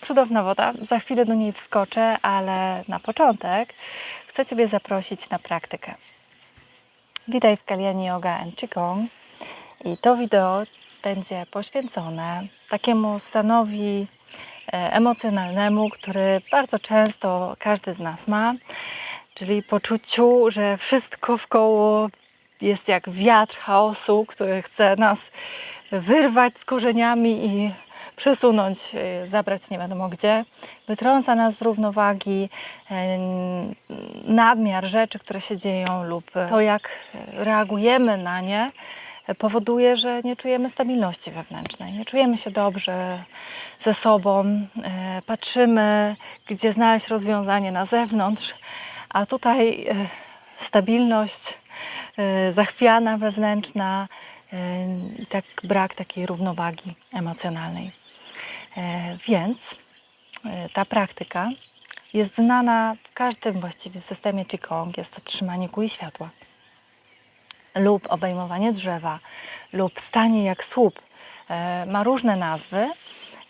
Cudowna woda. Za chwilę do niej wskoczę, ale na początek chcę Ciebie zaprosić na praktykę. Witaj w Kaliani Yoga and Qigong. I to wideo będzie poświęcone takiemu stanowi e, emocjonalnemu, który bardzo często każdy z nas ma, czyli poczuciu, że wszystko wkoło jest jak wiatr chaosu, który chce nas wyrwać z korzeniami i przesunąć, e, zabrać nie wiadomo gdzie. Wytrąca nas z równowagi e, nadmiar rzeczy, które się dzieją lub to, jak reagujemy na nie, powoduje, że nie czujemy stabilności wewnętrznej, nie czujemy się dobrze ze sobą, e, patrzymy, gdzie znaleźć rozwiązanie na zewnątrz, a tutaj stabilność, zachwiana wewnętrzna e, i tak brak takiej równowagi emocjonalnej. E, Więc e, ta praktyka jest znana w każdym właściwie systemie Qigong. Jest to trzymanie kuli światła lub obejmowanie drzewa, lub stanie jak słup. E, Ma różne nazwy.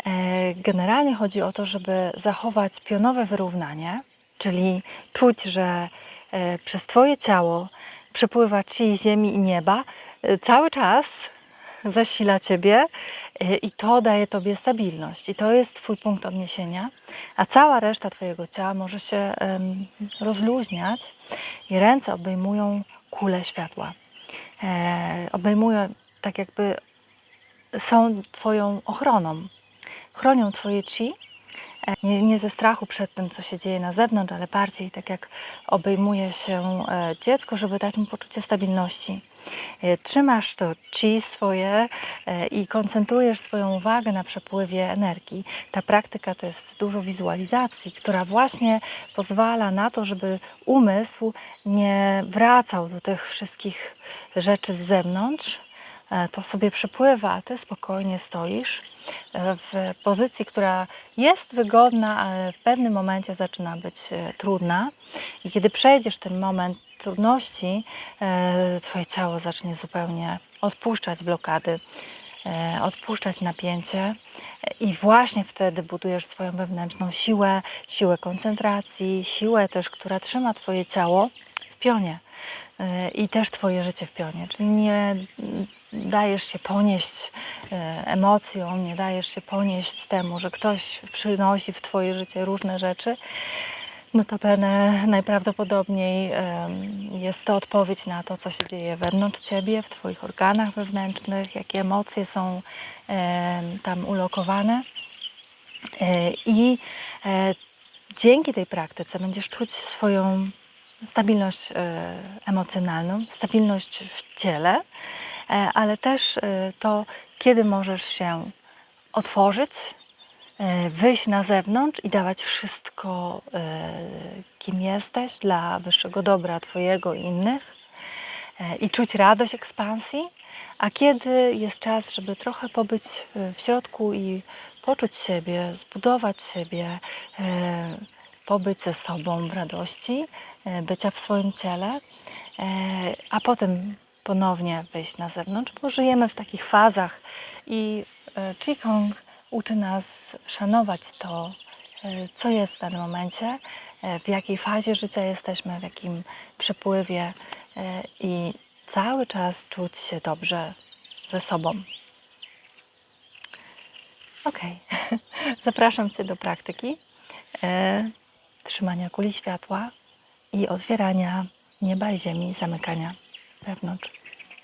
E, Generalnie chodzi o to, żeby zachować pionowe wyrównanie, czyli czuć, że e, przez Twoje ciało przepływa chi ziemi i nieba e, cały czas zasila Ciebie e, i to daje Tobie stabilność. I to jest Twój punkt odniesienia, a cała reszta Twojego ciała może się rozluźniać i ręce obejmują kulę światła. E, obejmują tak jakby są Twoją ochroną. Chronią Twoje chi, e, nie, nie ze strachu przed tym, co się dzieje na zewnątrz, ale bardziej tak jak obejmuje się e, dziecko, żeby dać mu poczucie stabilności. E, Trzymasz to chi swoje e, i koncentrujesz swoją uwagę na przepływie energii. Ta praktyka to jest dużo wizualizacji, która właśnie pozwala na to, żeby umysł nie wracał do tych wszystkich rzeczy z zewnątrz, E, to sobie przepływa, a ty spokojnie stoisz e, w pozycji, która jest wygodna, ale w pewnym momencie zaczyna być e, trudna. I kiedy przejdziesz ten moment trudności, e, twoje ciało zacznie zupełnie odpuszczać blokady, e, odpuszczać napięcie e, i właśnie wtedy budujesz swoją wewnętrzną siłę, siłę koncentracji, siłę też, która trzyma twoje ciało w pionie e, i też Twoje życie w pionie. Czyli nie dajesz się ponieść e, emocjom, nie dajesz się ponieść temu, że ktoś przynosi w Twoje życie różne rzeczy. Notabene najprawdopodobniej jest to odpowiedź na to, co się dzieje wewnątrz Ciebie, w Twoich organach wewnętrznych, jakie emocje są tam ulokowane. E, I e, dzięki tej praktyce będziesz czuć swoją stabilność emocjonalną, stabilność w ciele, ale też e, to, kiedy możesz się otworzyć, e, wyjść na zewnątrz i dawać wszystko, e, kim jesteś, dla wyższego dobra Twojego i innych e, i czuć radość ekspansji, a kiedy jest czas, żeby trochę pobyć e, w środku i poczuć siebie, zbudować siebie, e, pobyć ze sobą w radości, e, bycia w swoim ciele, e, a potem ponownie wyjść na zewnątrz, bo żyjemy w takich fazach i e, Qigong uczy nas szanować to, e, co jest w danym momencie, e, w jakiej fazie życia jesteśmy, w jakim przepływie i cały czas czuć się dobrze ze sobą. Ok, zapraszam Cię do praktyki trzymania kuli światła i otwierania nieba i ziemi, zamykania wewnątrz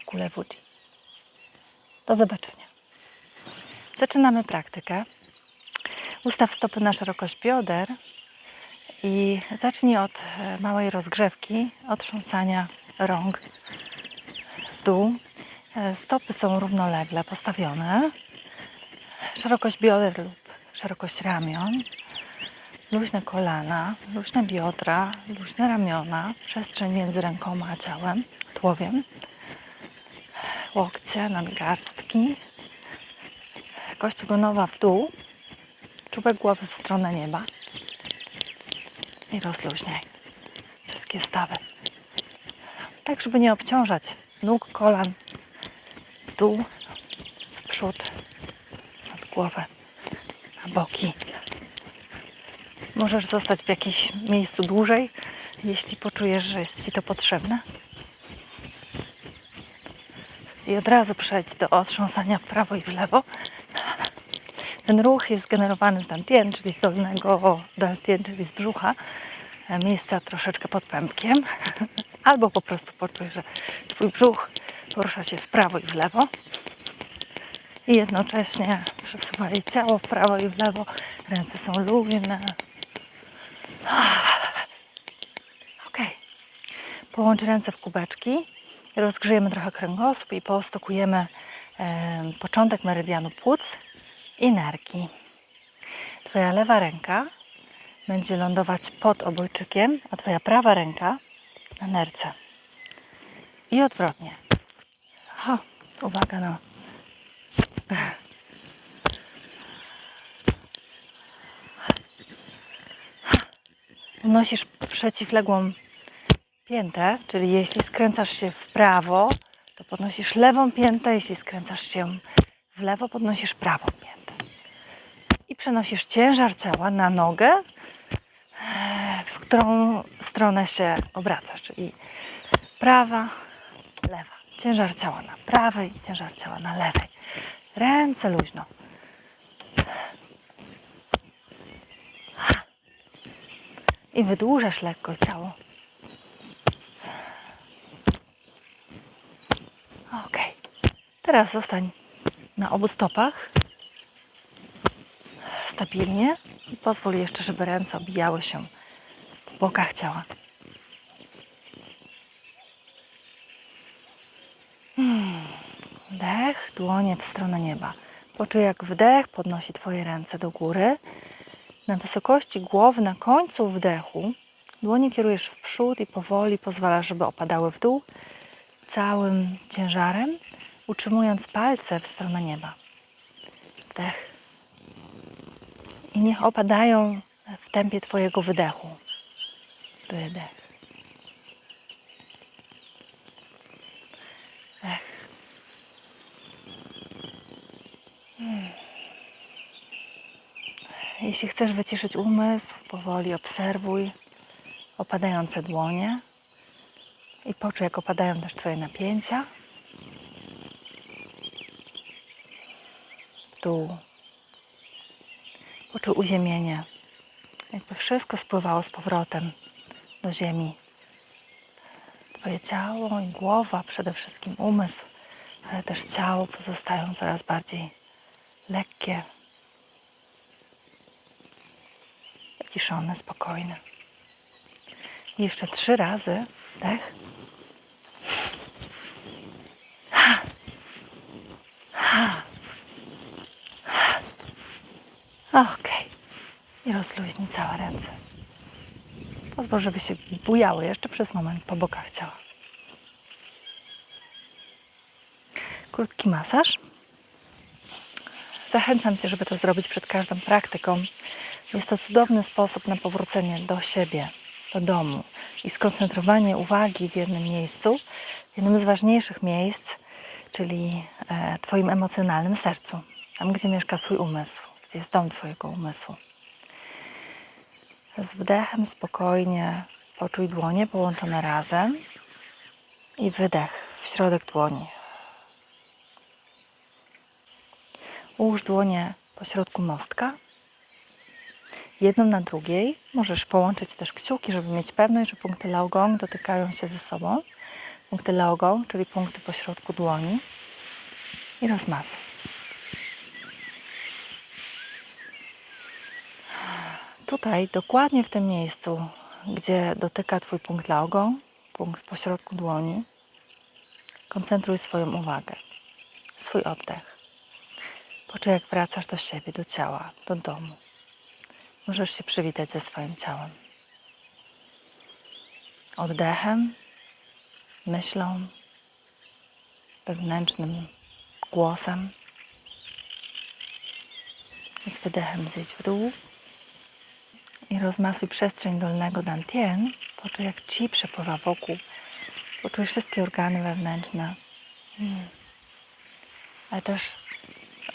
kule Wuji. Do zobaczenia. Zaczynamy praktykę. Ustaw stopy na szerokość bioder i zacznij od e, małej rozgrzewki, otrząsania rąk w dół. E, Stopy są równolegle postawione. Szerokość bioder lub szerokość ramion. Luźne kolana, luźne biodra, luźne ramiona, przestrzeń między rękoma a ciałem, tułowiem. Łokcie, nadgarstki. Kość ogonowa w dół, czubek głowy w stronę nieba. I rozluźniaj wszystkie stawy. Tak, żeby nie obciążać nóg, kolan, w dół, w przód, nad głowę, na boki. Możesz zostać w jakimś miejscu dłużej, jeśli poczujesz, że jest Ci to potrzebne. I od razu przejdź do otrząsania w prawo i w lewo. Ten ruch jest generowany z dantien, czyli z dolnego dantien, czyli z brzucha, e, miejsca troszeczkę pod pępkiem. Albo po prostu poczuj, że Twój brzuch porusza się w prawo i w lewo. I jednocześnie przesuwaj ciało w prawo i w lewo. Ręce są luźne. Ok. Połącz ręce w kubeczki. Rozgrzejemy trochę kręgosłup i postokujemy em, początek meridianu płuc i nerki. Twoja lewa ręka będzie lądować pod obojczykiem, a Twoja prawa ręka na nerce. I odwrotnie. O, uwaga no. Unosisz przeciwległą piętę, czyli jeśli skręcasz się w prawo, to podnosisz lewą piętę, jeśli skręcasz się w lewo, podnosisz prawą piętę. I przenosisz ciężar ciała na nogę, w którą stronę się obracasz, czyli prawa, lewa. Ciężar ciała na prawej, ciężar ciała na lewej. Ręce luźno. I wydłużasz lekko ciało. Ok. Teraz zostań na obu stopach. Stabilnie. I pozwól jeszcze, żeby ręce obijały się po bokach ciała. Hmm. Wdech, dłonie w stronę nieba. Poczuj, jak wdech podnosi Twoje ręce do góry. Na wysokości głowy, na końcu wdechu, dłonie kierujesz w przód i powoli pozwalasz, żeby opadały w dół całym ciężarem, utrzymując palce w stronę nieba. Wdech. I niech opadają w tempie Twojego wydechu. Wydech. Wdech. Jeśli chcesz wyciszyć umysł, powoli obserwuj opadające dłonie i poczuj, jak opadają też Twoje napięcia. Dół. Poczuj uziemienie. Jakby wszystko spływało z powrotem do ziemi. Twoje ciało i głowa, przede wszystkim umysł, ale też ciało pozostają coraz bardziej lekkie, wyciszone, spokojne. I jeszcze trzy razy wdech. Ok. I rozluźnij całe ręce. Pozwól, żeby się bujały jeszcze przez moment po bokach ciała. Krótki masaż. Zachęcam Cię, żeby to zrobić przed każdą praktyką. Jest to cudowny sposób na powrócenie do siebie, do domu i skoncentrowanie uwagi w jednym miejscu, w jednym z ważniejszych miejsc, czyli e, Twoim emocjonalnym sercu, tam gdzie mieszka Twój umysł, jest dom Twojego umysłu. Z wdechem spokojnie poczuj dłonie połączone razem i wydech w środek dłoni. Ułóż dłonie po środku mostka jedną na drugiej. Możesz połączyć też kciuki, żeby mieć pewność, że punkty laogong dotykają się ze sobą. Punkty laogong, czyli punkty po środku dłoni. I rozmazuj. Tutaj, dokładnie w tym miejscu, gdzie dotyka Twój punkt laogong, punkt po środku dłoni, koncentruj swoją uwagę, swój oddech. Poczuj, jak wracasz do siebie, do ciała, do domu. Możesz się przywitać ze swoim ciałem. Oddechem, myślą, wewnętrznym głosem. Z wydechem zjedź w dół i rozmasuj przestrzeń dolnego dantien. Poczuj, jak ci przepływa wokół. Poczuj wszystkie organy wewnętrzne. Mm. Ale też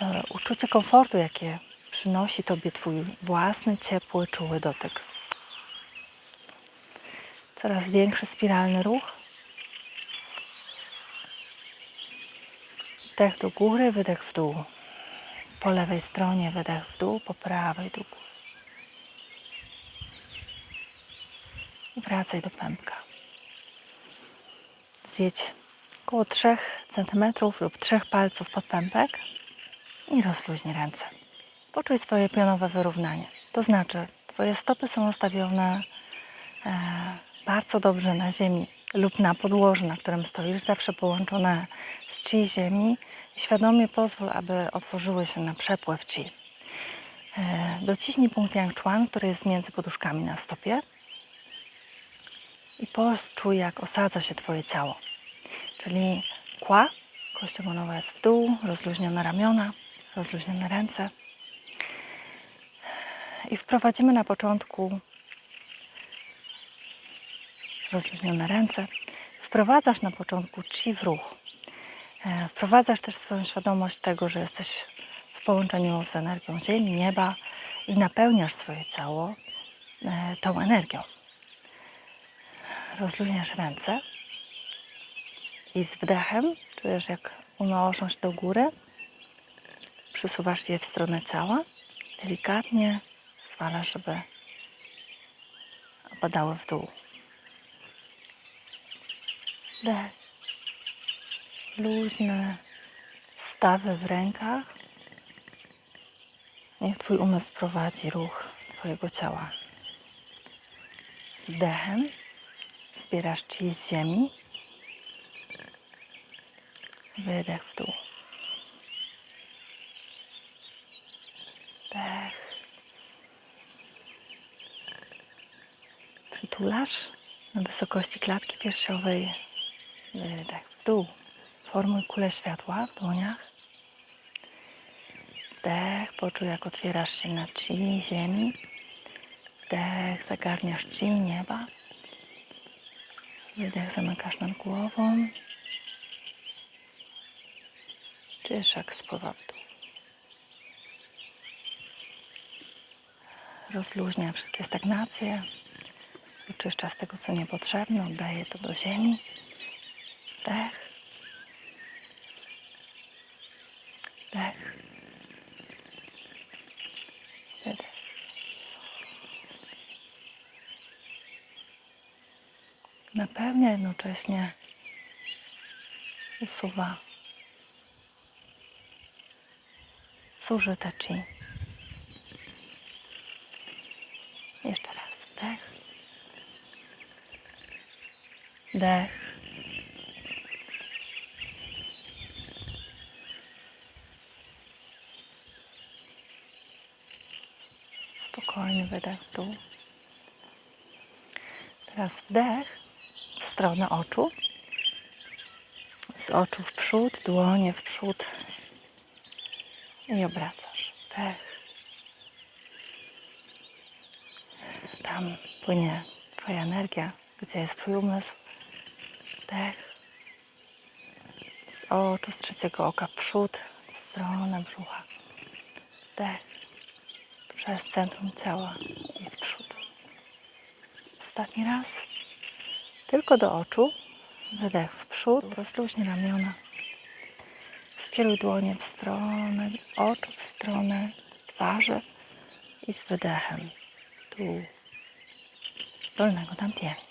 e, uczucie komfortu, jakie przynosi Tobie Twój własny, ciepły, czuły dotyk. Coraz większy spiralny ruch. Wdech do góry, wydech w dół. Po lewej stronie wydech w dół, po prawej do góry. Wracaj do pępka. Zjedź około 3 cm lub 3 palców pod pępek i rozluźnij ręce. Poczuj swoje pionowe wyrównanie. To znaczy, Twoje stopy są ustawione e, bardzo dobrze na ziemi lub na podłożu, na którym stoisz, zawsze połączone z chi ziemi. Świadomie pozwól, aby otworzyły się na przepływ chi. E, dociśnij punkt Yang Chuan, który jest między poduszkami na stopie poczuj, jak osadza się Twoje ciało. Czyli kła, kość ogonowa jest w dół, rozluźnione ramiona, rozluźnione ręce. I wprowadzimy na początku rozluźnione ręce. Wprowadzasz na początku chi w ruch. E, Wprowadzasz też swoją świadomość tego, że jesteś w połączeniu z energią ziemi, nieba i napełniasz swoje ciało e, tą energią. Rozluźniasz ręce i z wdechem czujesz, jak unoszą się do góry. Przesuwasz je w stronę ciała. Delikatnie zwalasz, żeby opadały w dół. Wdech. Luźne stawy w rękach. Niech Twój umysł prowadzi ruch Twojego ciała. Z wdechem zbierasz chi z ziemi. Wydech w dół. Wdech. Przytulasz na wysokości klatki piersiowej. Wydech w dół. Formuj kulę światła w dłoniach. Wdech, poczuj jak otwierasz się na chi ziemi. Wdech, zagarniasz chi nieba. Wydech, zamykasz nad głową. Czujesz jak spływa w. Rozluźnia wszystkie stagnacje. Wyczyszcza z tego, co niepotrzebne. Oddaje to do ziemi. Wdech. Wdech. Napełnia jednocześnie usuwa zużyte chi. Jeszcze raz wdech. Wdech. Spokojny wydech dół. Teraz wdech stronę oczu. Z oczu w przód, dłonie w przód i obracasz. Wdech. Tam płynie Twoja energia, gdzie jest Twój umysł. Wdech. Z oczu, z trzeciego oka w przód, w stronę brzucha. Wdech. Przez centrum ciała i w przód. Ostatni raz. Tylko do oczu. Wydech w przód, rozluźnij ramiona. Skieruj dłonie w stronę oczu, w stronę twarzy i z wydechem tu dolnego tamtiego.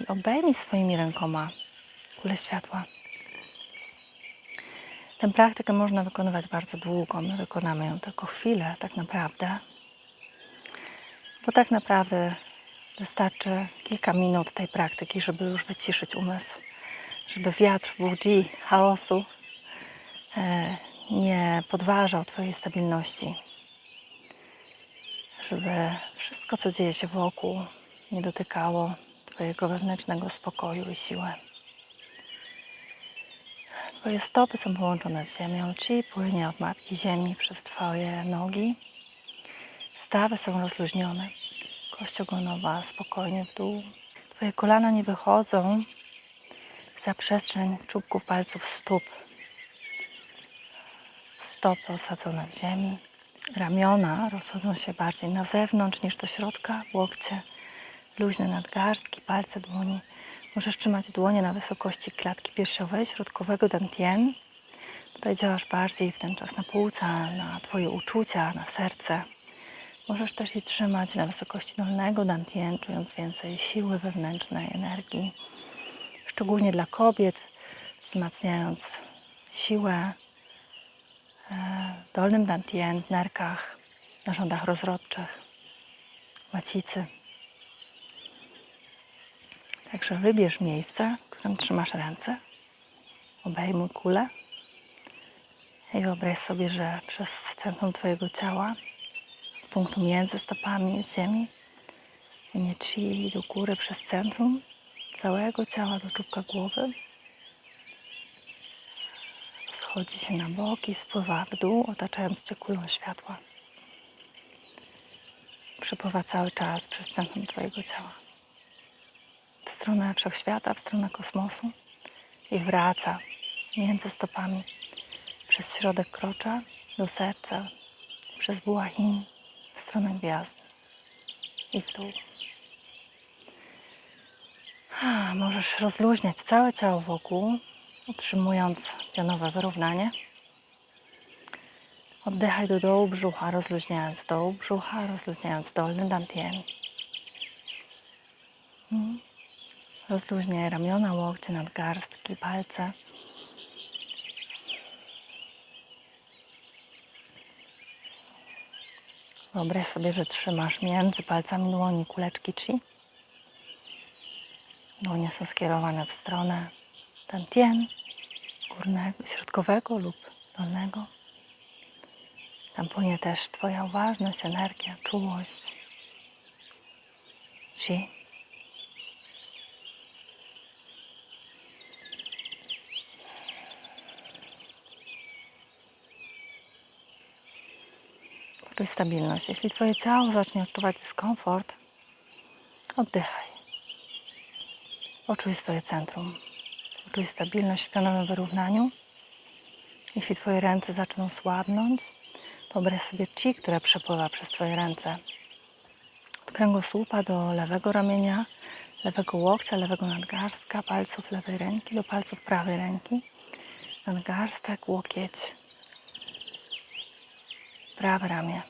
I obejmij swoimi rękoma kulę światła. Tę praktykę można wykonywać bardzo długo. My wykonamy ją tylko chwilę, tak naprawdę. Bo tak naprawdę wystarczy kilka minut tej praktyki, żeby już wyciszyć umysł, żeby wiatr budzi chaosu e, nie podważał Twojej stabilności, żeby wszystko, co dzieje się wokół, nie dotykało Twojego wewnętrznego spokoju i siły. Twoje stopy są połączone z ziemią, chi płynie od Matki Ziemi przez Twoje nogi. Stawy są rozluźnione, kość ogonowa spokojnie w dół. Twoje kolana nie wychodzą za przestrzeń czubków palców stóp. stopy osadzone w ziemi. Ramiona rozchodzą się bardziej na zewnątrz niż do środka. Łokcie, luźne nadgarstki, palce dłoni. Możesz trzymać dłonie na wysokości klatki piersiowej, środkowego dantien. Tutaj działasz bardziej w ten czas na płuca, na Twoje uczucia, na serce. Możesz też je trzymać na wysokości dolnego dantien, czując więcej siły wewnętrznej, energii. Szczególnie dla kobiet, wzmacniając siłę e, w dolnym dantien, w nerkach, narządach rozrodczych, macicy. Także wybierz miejsce, w którym trzymasz ręce. Obejmuj kulę i wyobraź sobie, że przez centrum Twojego ciała, punktu między stopami ziemi, płynie chi do góry przez centrum całego ciała do czubka głowy. Schodzi się na boki, spływa w dół, otaczając Cię kulą światła. Przepływa cały czas przez centrum Twojego ciała. W stronę wszechświata, w stronę kosmosu i wraca między stopami przez środek krocza do serca, przez bułachin w stronę gwiazd i w dół. Możesz rozluźniać całe ciało wokół, utrzymując pionowe wyrównanie. Oddychaj do dołu brzucha, rozluźniając doł brzucha, rozluźniając dolny dantien. Mm. Rozluźniaj ramiona, łokcie, nadgarstki, palce. Wyobraź sobie, że trzymasz między palcami dłoni kuleczki chi. Dłonie są skierowane w stronę tantien górnego, środkowego lub dolnego. Tam płynie też Twoja uważność, energia, czułość. Chi. Poczuj stabilność. Jeśli Twoje ciało zacznie odczuwać dyskomfort, oddychaj. Poczuj swoje centrum. Poczuj stabilność w pionowym wyrównaniu. Jeśli Twoje ręce zaczną słabnąć, wyobraź sobie ci, które przepływa przez Twoje ręce. Od kręgosłupa do lewego ramienia, lewego łokcia, lewego nadgarstka, palców lewej ręki do palców prawej ręki. Nadgarstek, łokieć, prawe ramię.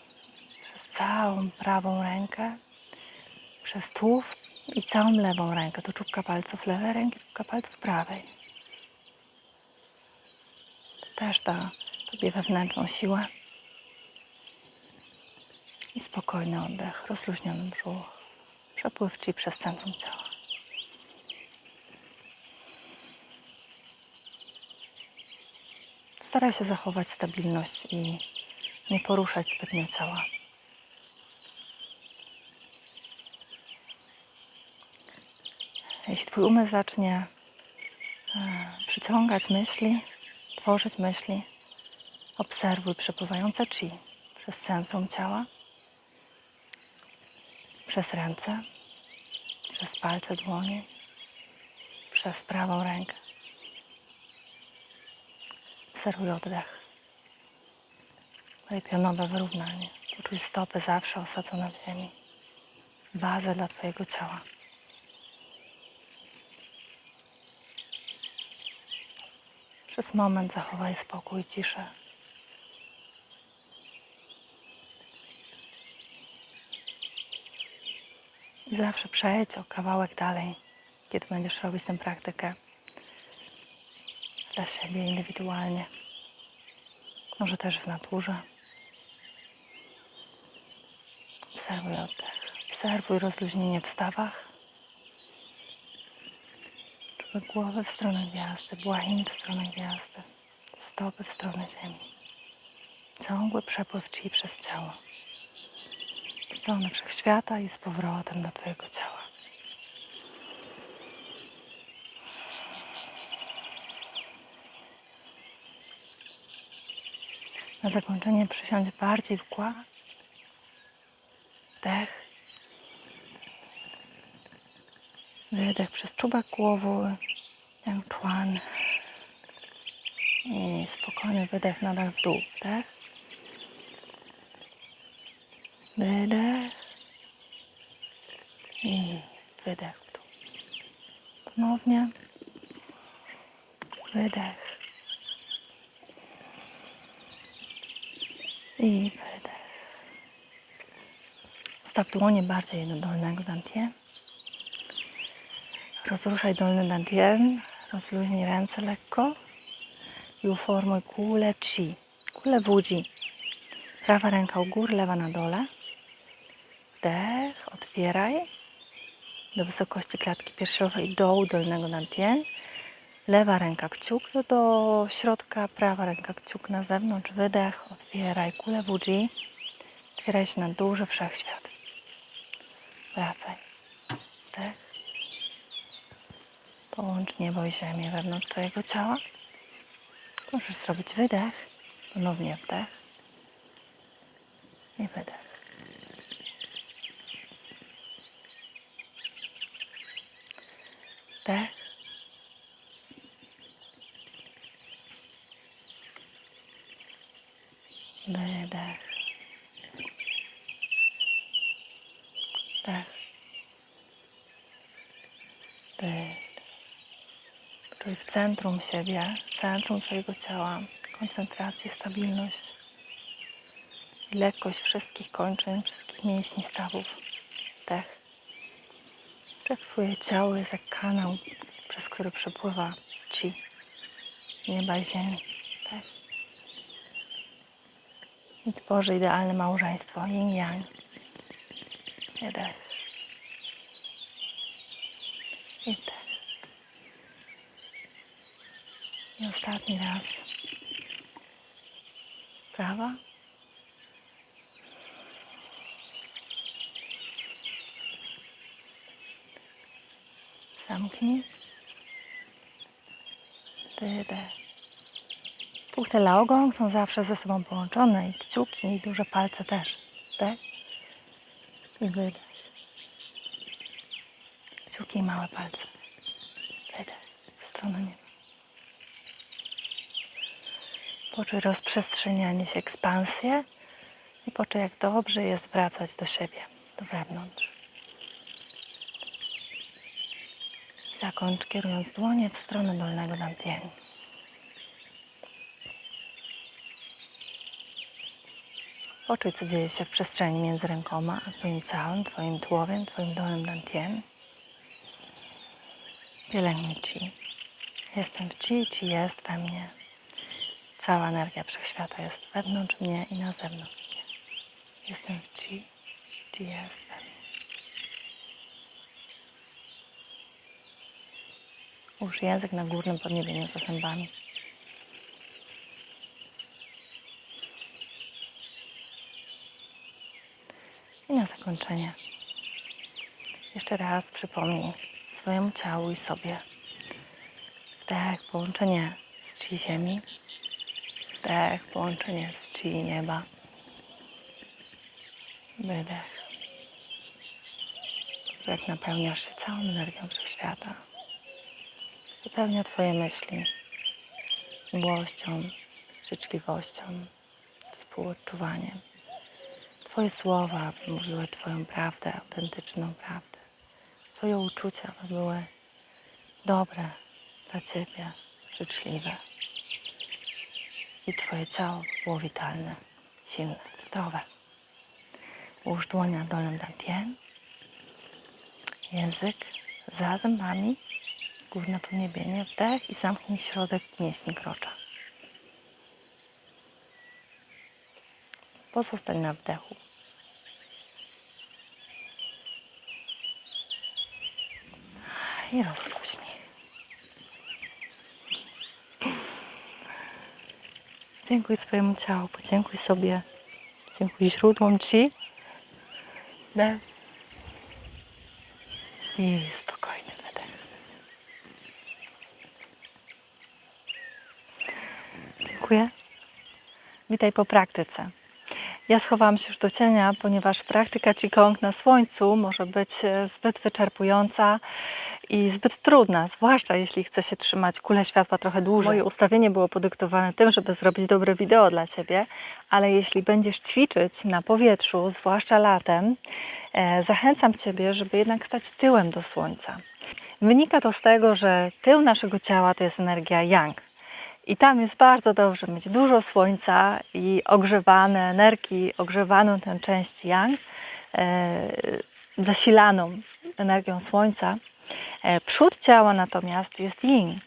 Przez całą prawą rękę, przez tułów i całą lewą rękę do czubka palców lewej ręki, czubka palców prawej. To też da Tobie wewnętrzną siłę i spokojny oddech, rozluźniony brzuch, przepływ Ci przez centrum ciała. Staraj się zachować stabilność i nie poruszać zbytnio ciała. Jeśli Twój umysł zacznie e, przyciągać myśli, tworzyć myśli, obserwuj przepływające chi przez centrum ciała, przez ręce, przez palce dłoni, przez prawą rękę. Obserwuj oddech. Daj pionowe wyrównanie. Poczuj stopy zawsze osadzone w ziemi. Bazę dla Twojego ciała. Przez moment zachowaj spokój i ciszę. I zawsze przejdź o kawałek dalej, kiedy będziesz robić tę praktykę dla siebie indywidualnie. Może też w naturze. Obserwuj oddech. Obserwuj rozluźnienie w stawach. Czubek głowy w stronę gwiazdy, błahim w stronę gwiazdy, stopy w stronę ziemi. Ciągły przepływ chi przez ciało. W stronę wszechświata i z powrotem do Twojego ciała. Na zakończenie przysiądź bardziej w kład. Wdech. Wydech przez czubek głowy, człan. I spokojny wydech, nadal w dół. Wdech. Wydech. I wydech w dół. Ponownie. Wydech. I wydech. Staw dłonie bardziej do dolnego dantien. Rozruszaj dolny dantien. Rozluźnij ręce lekko. I uformuj kulę chi. Kulę wudzi. Prawa ręka u góry, lewa na dole. Wdech, otwieraj do wysokości klatki piersiowej dołu dolnego dantien. Lewa ręka kciuk do, środka, prawa ręka kciuk na zewnątrz. Wydech, otwieraj kulę wudzi. Otwieraj się na duży wszechświat. Wracaj. Wdech. Połącz niebo i ziemię wewnątrz Twojego ciała. Możesz zrobić wydech, ponownie wdech i wydech. Wdech. Wydech. Wdech. Wydech. Czuj w centrum siebie, centrum Twojego ciała, koncentrację, stabilność lekkość wszystkich kończyn, wszystkich mięśni stawów. Wdech. Tak Twoje ciało jest jak kanał, przez który przepływa Ci nieba i ziemi. Tak. I tworzy idealne małżeństwo, yin-yang. Wydech. I wdech. I ostatni raz. Prawa. Zamknij. Wydech. Puchty laogong są zawsze ze sobą połączone i kciuki i duże palce też. Wdech i wydech. Kciuki i małe palce. Wydech w stronę nieba. Poczuj rozprzestrzenianie się, ekspansję i poczuj, jak dobrze jest wracać do siebie, do wewnątrz. Zakończ kierując dłonie w stronę dolnego dantienu. Poczuj, co dzieje się w przestrzeni między rękoma a Twoim ciałem, Twoim tułowiem, Twoim dolnym dantien. Pielęgnuj Ci. Jestem w Ci, Ci jest we mnie. Cała energia wszechświata jest wewnątrz mnie i na zewnątrz mnie. Jestem w Ci, Ci jest we mnie. Ułóż język na górnym podniebieniu za zębami. I na zakończenie jeszcze raz przypomnij swojemu ciału i sobie wdech, połączenie z Ci ziemi, wdech, połączenie z Ci nieba, wydech. Jak napełniasz się całą energią wszechświata, wypełnia Twoje myśli miłością, życzliwością, współodczuwaniem. Twoje słowa mówiły Twoją prawdę, autentyczną prawdę. Twoje uczucia by były dobre dla Ciebie, życzliwe. I Twoje ciało by było witalne, silne, zdrowe. Ułóż dłoń na dolnym dantien. Język za zębami, górne podniebienie, wdech i zamknij środek mięśni krocza. Pozostań na wdechu. I rozluźnij. Dziękuj swojemu ciału, podziękuj sobie. Dziękuj źródłom Ci. Wdech. I spokojny wydech. Dziękuję. Witaj po praktyce. Ja schowałam się już do cienia, ponieważ praktyka Qigong na słońcu może być e, zbyt wyczerpująca i zbyt trudna, zwłaszcza jeśli chce się trzymać kulę światła trochę dłużej. Moje ustawienie było podyktowane tym, żeby zrobić dobre wideo dla Ciebie, ale jeśli będziesz ćwiczyć na powietrzu, zwłaszcza latem, e, zachęcam Ciebie, żeby jednak stać tyłem do słońca. Wynika to z tego, że tył naszego ciała to jest energia yang. I tam jest bardzo dobrze mieć dużo słońca i ogrzewane energii, ogrzewaną tę część yang, e, zasilaną energią słońca. E, przód ciała natomiast jest yin.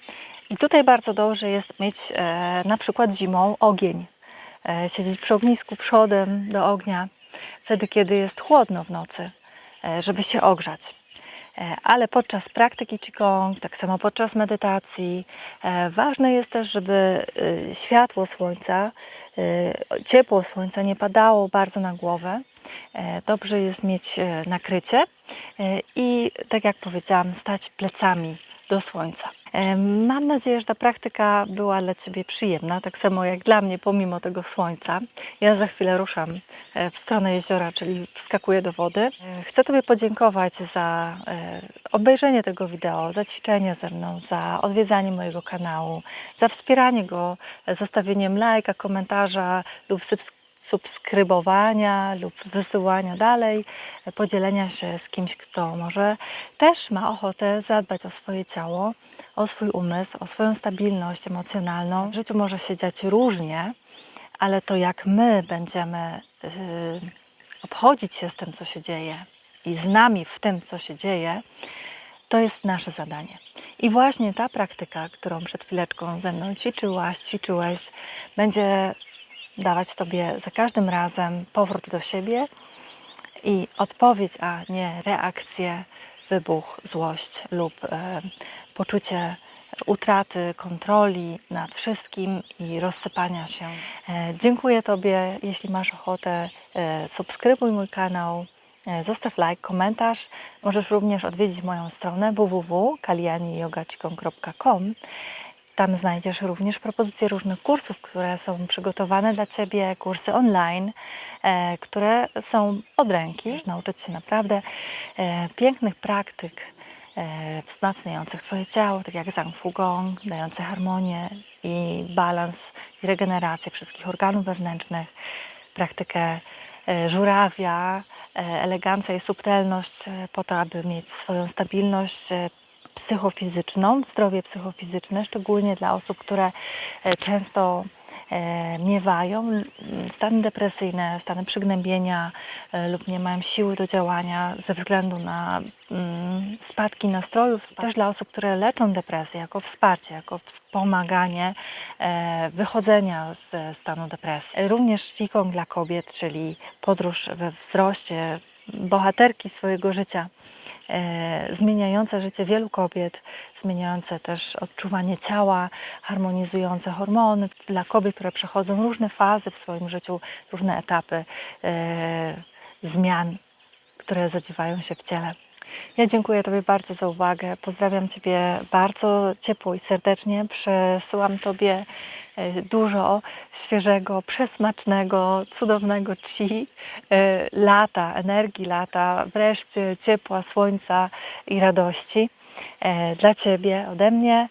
I tutaj bardzo dobrze jest mieć e, na przykład zimą ogień. Siedzieć przy ognisku przodem do ognia, wtedy kiedy jest chłodno w nocy, żeby się ogrzać. E, ale podczas praktyki Qigong, tak samo podczas medytacji, e, ważne jest też, żeby e, światło słońca, ciepło słońca nie padało bardzo na głowę. Dobrze jest mieć nakrycie i, tak jak powiedziałam, stać plecami do słońca. Mam nadzieję, że ta praktyka była dla Ciebie przyjemna, tak samo jak dla mnie, pomimo tego słońca. Ja za chwilę ruszam e, w stronę jeziora, czyli wskakuję do wody. E, Chcę Tobie podziękować za e, obejrzenie tego wideo, za ćwiczenie ze mną, za odwiedzanie mojego kanału, za wspieranie go zostawieniem lajka, komentarza lub subs- subskrybowania lub wysyłania dalej, podzielenia się z kimś, kto może też ma ochotę zadbać o swoje ciało, o swój umysł, o swoją stabilność emocjonalną. W życiu może się dziać różnie, ale to jak my będziemy yy, obchodzić się z tym, co się dzieje i z nami w tym, co się dzieje, to jest nasze zadanie. I właśnie ta praktyka, którą przed chwileczką ze mną ćwiczyłaś, ćwiczyłeś, będzie dawać Tobie za każdym razem powrót do siebie i odpowiedź, a nie reakcję, wybuch, złość lub e, poczucie utraty kontroli nad wszystkim i rozsypania się. E, dziękuję Tobie. Jeśli masz ochotę, e, subskrybuj mój kanał, e, zostaw like, komentarz. Możesz również odwiedzić moją stronę www.kalianiyogachikong.com. Tam znajdziesz również propozycje różnych kursów, które są przygotowane dla Ciebie, kursy online, e, które są od ręki. Możesz nauczyć się naprawdę e, pięknych praktyk e, wzmacniających Twoje ciało, tak jak Zhang Fu Gong, dające harmonię i balans i regenerację wszystkich organów wewnętrznych, praktykę żurawia, elegancja i subtelność po to, aby mieć swoją stabilność psychofizyczną, zdrowie psychofizyczne, szczególnie dla osób, które e, często e, miewają stany depresyjne, stany przygnębienia e, lub nie mają siły do działania ze względu na mm, spadki nastrojów. Też dla osób, które leczą depresję jako wsparcie, jako wspomaganie wychodzenia ze stanu depresji. Również Qigong dla kobiet, czyli podróż we wzroście bohaterki swojego życia, e, zmieniające życie wielu kobiet, zmieniające też odczuwanie ciała, harmonizujące hormony dla kobiet, które przechodzą różne fazy w swoim życiu, różne etapy e, zmian, które zadziewają się w ciele. Ja dziękuję Tobie bardzo za uwagę. Pozdrawiam Ciebie bardzo ciepło i serdecznie. Przesyłam Tobie e, dużo świeżego, przesmacznego, cudownego chi, e, lata, energii lata, wreszcie ciepła, słońca i radości e, dla Ciebie, ode mnie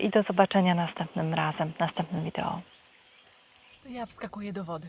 i do zobaczenia następnym razem, w następnym wideo. Ja wskakuję do wody.